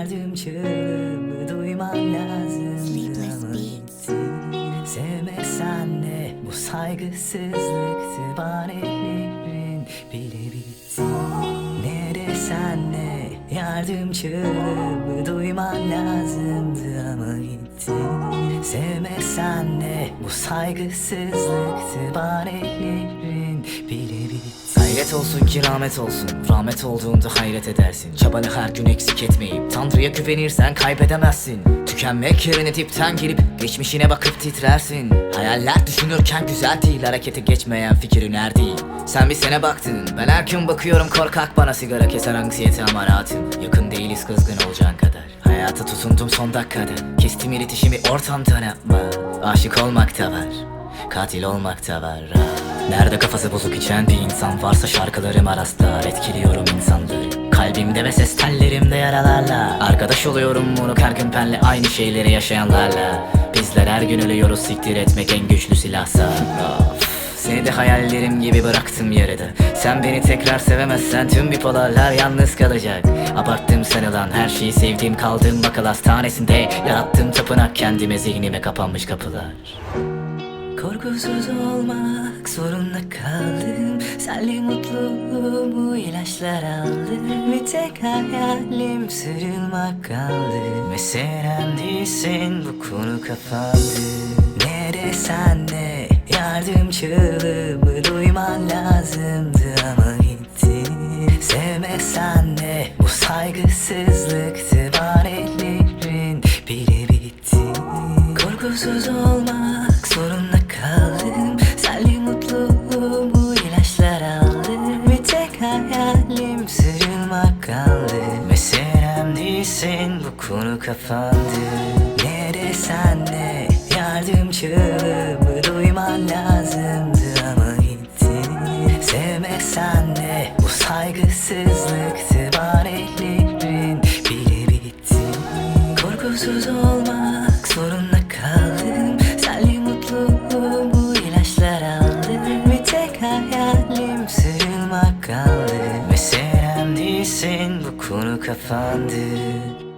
Yardımcımı duyman lazım. Sevmesen de bu saygısızlıktı Bahanelerin bile bitti Ne desen de yardımcımı duyman lazımdı ama gitti Sevmesen de bu saygısızlıktı Bahanelerin Hayret olsun ki rahmet olsun. Rahmet olduğunda hayret edersin. Çabanı her gün eksik etmeyip Tanrı'ya güvenirsen kaybedemezsin. Tükenmek yerine dipten gelip Geçmişine bakıp titrersin. Hayaller düşünürken güzel değil Harekete geçmeyen fikrin er değil Sen bir sene baktın Ben her gün bakıyorum korkak bana Sigara keser anksiyete amaratım Yakın değiliz kızgın olacağın kadar. Hayata tutundum son dakikada. Kestim iletişimi ortamdan yapma Aşık olmak da var Katil olmak da var. Nerede kafası bozuk içen bir insan varsa şarkılarım araslar Etkiliyorum insanları. Kalbimde ve ses tellerimde yaralarla. Arkadaş oluyorum bunu her gün benle aynı şeyleri yaşayanlarla. Bizler her gün ölüyoruz siktir etmek en güçlü silahsa. Seni de hayallerim gibi bıraktım yarıda. Sen beni tekrar sevemezsen tüm bipolarlar yalnız kalacak. Abarttım sanılan her şeyi sevdiğim kaldığım akıl hastanesinde. Yarattım tapınak kendime zihnime kapanmış kapılar Korkusuz olmak zorunda kaldım. Senle mutluluğumu ilaçlar aldım. Bir tek hayalim sarılmak kaldı. Meselem değilsin bu konu kapandı Ne desen de yardımcılığımı duyman lazımdı ama gitti. Sevmesen de bu saygısızlıktı Bahanelerin bile bitti. Korkusuz olmak zorunda kaldım. Senle mutluluğumu ilaçlar aldım. Bir tek hayalim sarılmak kaldı. Meselem değilsin bu konu kapandı. Ne desen de yardımcılığımı duyman lazımdı ama gitti Sevmesen de bu saygısızlıktı. Bahanelerin bile bitti Korkusuz olmak zorunda kapandı